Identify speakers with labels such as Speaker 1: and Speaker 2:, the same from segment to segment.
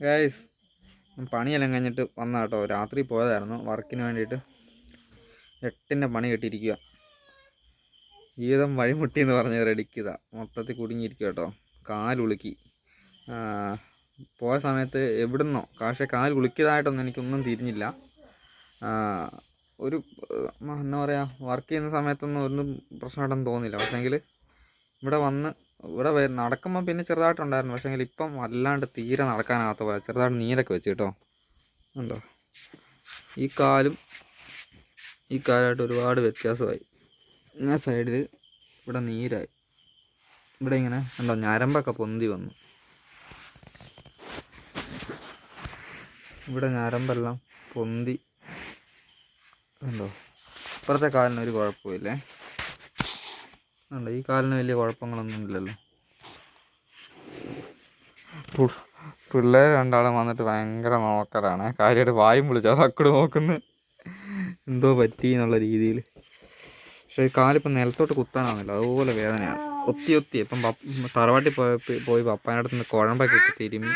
Speaker 1: Guys പണിയെല്ലാം കഴിഞ്ഞിട്ട് വന്ന കേട്ടോ. രാത്രി പോയതായിരുന്നു. വർക്കിന് വേണ്ടിയിട്ട് എട്ടിന്റെ പണി കിട്ടിയിരിക്കുക ജീവിതം വഴിമുട്ടി എന്ന് പറഞ്ഞ് റെഡിക്കുക മൊത്തത്തിൽ കുടുങ്ങിയിരിക്കുക കേട്ടോ. കാലുളുക്കി പോയ സമയത്ത് എവിടുന്നോ പക്ഷേ കാൽ കുളിക്കിയതായിട്ടൊന്നും എനിക്കൊന്നും തിരിഞ്ഞില്ല. ഒരു എന്താ പറയുക വർക്ക് ചെയ്യുന്ന സമയത്തൊന്നും ഒന്നും പ്രശ്നമായിട്ടൊന്നും തോന്നില്ല പക്ഷേങ്കിൽ ഇവിടെ വന്ന് ഇവിടെ നടക്കുമ്പോൾ പിന്നെ ചെറുതായിട്ടുണ്ടായിരുന്നു. പക്ഷേങ്കിൽ ഇപ്പം അല്ലാണ്ട് തീരെ നടക്കാനാകാത്ത പോലെ ചെറുതായിട്ട് നീരൊക്കെ വെച്ച് കേട്ടോ. ഉണ്ടോ ഈ കാലും ഈ കാലായിട്ട് ഒരുപാട് വ്യത്യാസമായി. ഞാൻ സൈഡിൽ ഇവിടെ നീരായി. ഇവിടെ ഇങ്ങനെ എന്താ ഞരമ്പൊക്കെ പൊന്തി വന്നു. ഇവിടെ ഞരമ്പെല്ലാം പൊന്തി. എന്തോ ഇപ്പുറത്തെ കാലിന് ഒരു കുഴപ്പമില്ലേ ഉണ്ട് ഈ കാലിന് വലിയ കുഴപ്പങ്ങളൊന്നും ഇല്ലല്ലോ. പിള്ളേർ രണ്ടാളും വന്നിട്ട് ഭയങ്കര നോക്കലാണ്. കാര്യമായിട്ട് വായും വിളിച്ചാൽ അക്കട് നോക്കുന്നു. എന്തോ പറ്റി എന്നുള്ള രീതിയിൽ പക്ഷേ കാലിപ്പം നിലത്തോട്ട് കുത്താനാവുന്നില്ല. അതുപോലെ വേദനയാണ്. ഒത്തി ഒത്തി. ഇപ്പം തറവാട്ടി പോയപ്പോൾ പോയി പപ്പാന്റെ അടുത്ത് നിന്ന് കുഴമ്പൊക്കെ ഇട്ട് തിരുമ്മി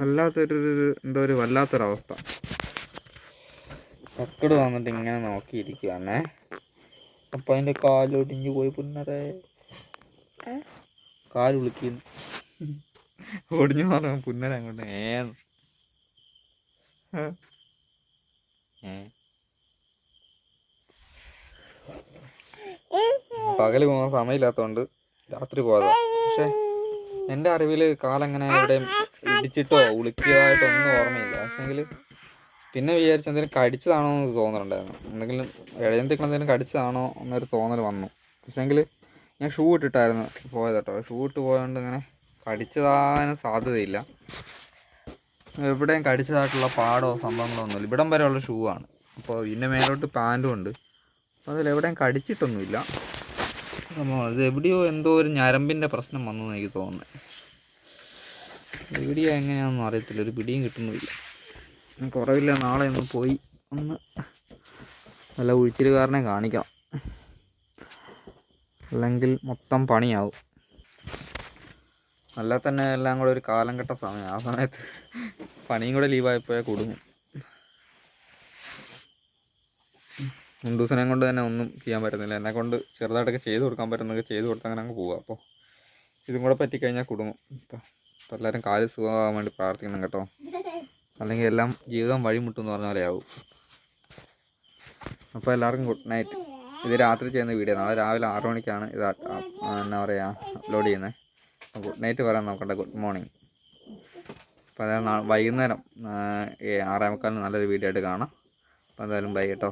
Speaker 1: വല്ലാത്തൊരു എന്തോ ഒരു വല്ലാത്തൊരവസ്ഥ. തക്കട് വന്നിട്ട് ഇങ്ങനെ നോക്കിയിരിക്കുകയാണ് അപ്പം അതിന്റെ കാലൊടിഞ്ഞു പോയി പുന്നറേ. കാൽ വിളിക്കുന്നു ഒടിഞ്ഞു പറഞ്ഞ പുന്നര അങ്ങോട്ട് ഏന്ന് ഏ? പകൽ പോകാൻ സമയമില്ലാത്തതുകൊണ്ട് രാത്രി പോയതാ. പക്ഷേ എന്റെ അറിവിൽ കാലങ്ങനെ എവിടെയും ഇടിച്ചിട്ടോ ഉളുക്കിയതായിട്ടൊന്നും ഓർമ്മയില്ല. പക്ഷേങ്കിൽ പിന്നെ വിചാരിച്ചു എന്തെങ്കിലും കടിച്ചതാണോ എന്ന് തോന്നലുണ്ടായിരുന്നു. എന്തെങ്കിലും ഇഴയന്തിക്കൾ എന്തെങ്കിലും കടിച്ചതാണോ എന്നൊരു തോന്നൽ വന്നു. പക്ഷേങ്കിൽ ഞാൻ ഷൂ ഇട്ടിട്ടായിരുന്നു പോയത് കേട്ടോ ഷൂ ഇട്ട് പോയതുകൊണ്ട് ഇങ്ങനെ കടിച്ചതാകാനും സാധ്യതയില്ല. എവിടെയും കടിച്ചതായിട്ടുള്ള പാടോ സംഭവങ്ങളോ ഒന്നുമില്ല. ഇവിടം വരെയുള്ള ഷൂ ആണ്. അപ്പോൾ ഇതിന്റെ മേലോട്ട് പാന്റും ഉണ്ട്. അപ്പോൾ അതിലെവിടെയും കടിച്ചിട്ടൊന്നുമില്ല. അത് എവിടെയോ എന്തോ ഒരു ഞരമ്പിന്റെ പ്രശ്നം വന്നു എനിക്ക് തോന്നുന്നത് എവിടെയോ എങ്ങനെയാണെന്നും അറിയത്തില്ല. ഒരു പിടിയും കിട്ടുന്നുമില്ല. കുറവില്ല നാളെ ഒന്ന് പോയി ഒന്ന് നല്ല വല്ല ഉഴിച്ചിലുകാരനെ കാണിക്കാം. അല്ലെങ്കിൽ മൊത്തം പണിയാവും. നല്ല തന്നെ എല്ലാം കൂടെ ഒരു കാലം കെട്ട സമയം. ആ സമയത്ത് പണിയും കൂടെ ലീവായപ്പോഴേ കുടുങ്ങും. മുണ്ടൂസനെ കൊണ്ട് തന്നെ ഒന്നും ചെയ്യാൻ പറ്റുന്നില്ല. എന്നെ കൊണ്ട് ചെറുതായിട്ടൊക്കെ ചെയ്ത് കൊടുക്കാൻ പറ്റുന്നൊക്കെ ചെയ്ത് കൊടുത്ത് അങ്ങനെ അങ്ങ് പോവുക അപ്പോൾ ഇതും കൂടെ പറ്റിക്കഴിഞ്ഞാൽ കുടുങ്ങും. അപ്പോൾ എല്ലാവരും കാൽ സുഖമാകാൻ വേണ്ടി പ്രാർത്ഥിക്കണം കേട്ടോ. അല്ലെങ്കിൽ എല്ലാം ജീവിതം വഴിമുട്ടെന്ന് പറഞ്ഞ പോലെ ആവും. അപ്പോൾ എല്ലാവർക്കും ഗുഡ് നൈറ്റ് ഇത് രാത്രി ചെയ്യുന്ന വീഡിയോ നാളെ രാവിലെ ആറ് മണിക്കാണ് ഇത് എന്താ പറയുക അപ്ലോഡ് ചെയ്യുന്നത് ഗുഡ് നൈറ്റ് പറയാൻ നോക്കണ്ട. ഗുഡ് മോർണിംഗ് അപ്പോൾ അതായത് വൈകുന്നേരം ആറേ നല്ലൊരു വീഡിയോ ആയിട്ട് കാണാം. അപ്പോൾ എന്തായാലും ബൈ കേട്ടോ.